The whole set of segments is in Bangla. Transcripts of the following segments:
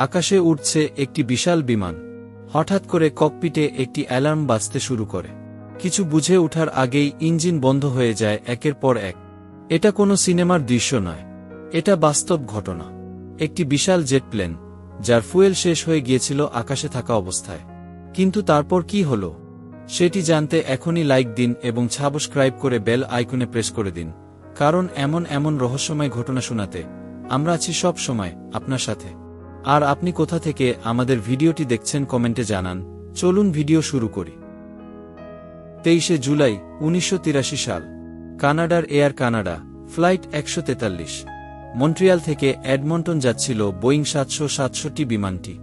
আকাশে উঠছে একটি বিশাল বিমান। হঠাৎ করে ককপিটে একটি অ্যালার্ম বাজতে শুরু করে। কিছু বুঝে ওঠার আগেই ইঞ্জিন বন্ধ হয়ে যায় একের পর এক। এটা কোনো সিনেমার দৃশ্য নয়। এটা বাস্তব ঘটনা। একটি বিশাল জেট প্লেন, যার ফুয়েল শেষ হয়ে গিয়েছিল আকাশে থাকা অবস্থায়। কিন্তু তারপর কি হল? সেটি জানতে এখনই লাইক দিন এবং সাবস্ক্রাইব করে বেল আইকনে প্রেস করে দিন। কারণ এমন এমন রহস্যময় ঘটনা শোনাতে আমরা আছি সব সময় আপনার সাথে। আর আপনি কোথা থেকে আমাদের ভিডিওটি দেখছেন কমেন্টে জানান। চলুন ভিডিও শুরু করি। তেইশে জুলাই, উনিশশো তিরাশি সাল। কানাডার এয়ার কানাডা, ফ্লাইট একশো তেতাল্লিশ। মন্ট্রিয়াল থেকে অ্যাডমন্টন যাচ্ছিল বোয়িং সাতশো সাতষট্টি বিমানটি।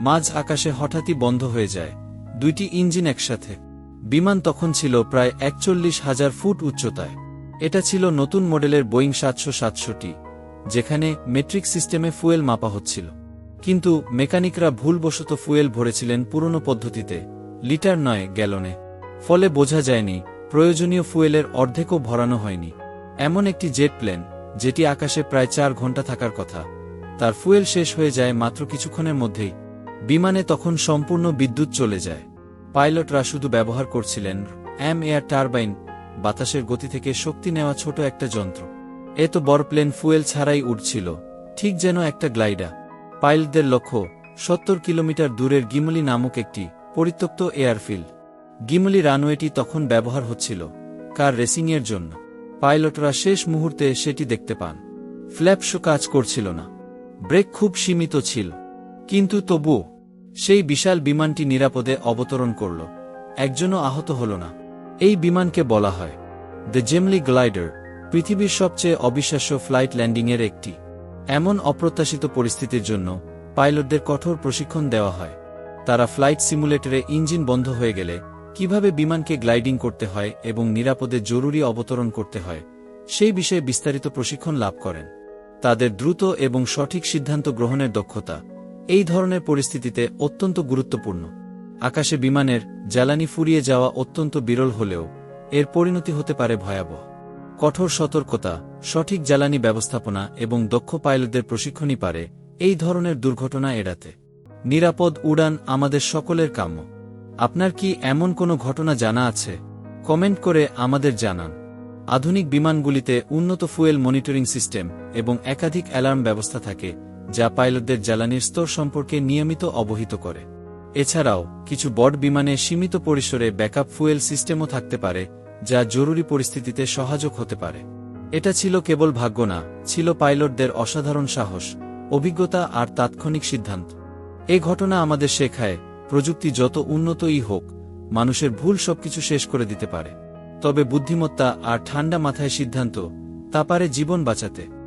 মাঝ আকাশে হঠাৎই বন্ধ হয়ে যায়। দুইটি ইঞ্জিন একসাথে। বিমান তখন ছিল প্রায় একচল্লিশ হাজার ফুট উচ্চতায়। এটা ছিল নতুন মডেলের বোয়িং সাতশো সাতষট্টি, যেখানে মেট্রিক সিস্টেমে ফুয়েল মাপা হচ্ছিল। কিন্তু মেকানিকরা ভুলবশত ফুয়েল ভরেছিলেন পুরনো পদ্ধতিতে। লিটার নয় গ্যালনে। ফলে বোঝা যায়নি, প্রয়োজনীয় ফুয়েলের অর্ধেকও ভরানো হয়নি। এমন একটি জেট প্লেন, যেটি আকাশে প্রায় চার ঘণ্টা থাকার কথা। তার ফুয়েল শেষ হয়ে যায় মাত্র কিছুক্ষণের মধ্যেই। বিমানে তখন সম্পূর্ণ বিদ্যুৎ চলে যায়। পাইলটরা শুধু ব্যবহার করছিলেন এম এয়ার টারবাইন, বাতাসের গতি থেকে শক্তি নেওয়া ছোট একটা যন্ত্র। এ তো বড় প্লেন ফুয়েল ছাড়াই উঠছিল ঠিক যেন একটা গ্লাইডা পাইলটদের লক্ষ্য, সত্তর কিলোমিটার দূরের গিমলি নামক একটি পরিত্যক্ত এয়ারফিল্ড। গিমলি রানওয়েটি তখন ব্যবহার হচ্ছিল, কার রেসিংয়ের জন্য। পাইলটরা শেষ মুহূর্তে সেটি দেখতে পান। ফ্ল্যাপশো কাজ করছিল না। ব্রেক খুব সীমিত ছিল। কিন্তু তবুও, সেই বিশাল বিমানটি নিরাপদে অবতরণ করল। একজনও আহত হল না। এই বিমানকে বলা হয়, দ্য জেমলি গ্লাইডার পৃথিবীর সবচেয়ে অবিশ্বাস্য ফ্লাইট ল্যান্ডিংয়ের একটি। এমন অপ্রত্যাশিত পরিস্থিতির জন্য পাইলটদের কঠোর প্রশিক্ষণ দেওয়া হয়। তারা ফ্লাইট সিমুলেটরে ইঞ্জিন বন্ধ হয়ে গেলে কীভাবে বিমানকে গ্লাইডিং করতে হয় এবং নিরাপদে জরুরি অবতরণ করতে হয়, সেই বিষয়ে বিস্তারিত প্রশিক্ষণ লাভ করেন। তাদের দ্রুত এবং সঠিক সিদ্ধান্ত গ্রহণের দক্ষতা এই ধরনের পরিস্থিতিতে অত্যন্ত গুরুত্বপূর্ণ। আকাশে বিমানের জ্বালানি ফুরিয়ে যাওয়া অত্যন্ত বিরল হলেও এর পরিণতি হতে পারে ভয়াবহ। কঠোর সতর্কতা, সঠিক জ্বালানি ব্যবস্থাপনা এবং দক্ষ পাইলটদের প্রশিক্ষণই পারে এই ধরনের দুর্ঘটনা এড়াতে। নিরাপদ উড়ান আমাদের সকলের কাম্য। আপনার কি এমন কোনো ঘটনা জানা আছে? কমেন্ট করে আমাদের জানান। আধুনিক বিমানগুলিতে উন্নত ফুয়েল মনিটরিং সিস্টেম এবং একাধিক অ্যালার্ম ব্যবস্থা থাকে, যা পাইলটদের জ্বালানির স্তর সম্পর্কে নিয়মিত অবহিত করে। এছাড়াও, কিছু বড় বিমানে সীমিত পরিসরে ব্যাকআপ ফুয়েল সিস্টেমও থাকতে পারে যা জরুরি পরিস্থিতিতে সহযোগ হতে পারে। এটা ছিল কেবল ভাগ্য না, ছিল পাইলটদের অসাধারণ সাহস, অভিজ্ঞতা আর তাৎক্ষণিক সিদ্ধান্ত। এ ঘটনা আমাদের শেখায়, প্রযুক্তি যত উন্নতই হোক, মানুষের ভুল সবকিছু শেষ করে দিতে পারে। তবে বুদ্ধিমত্তা আর ঠান্ডা মাথায় সিদ্ধান্ত, তা পারে জীবন বাঁচাতে।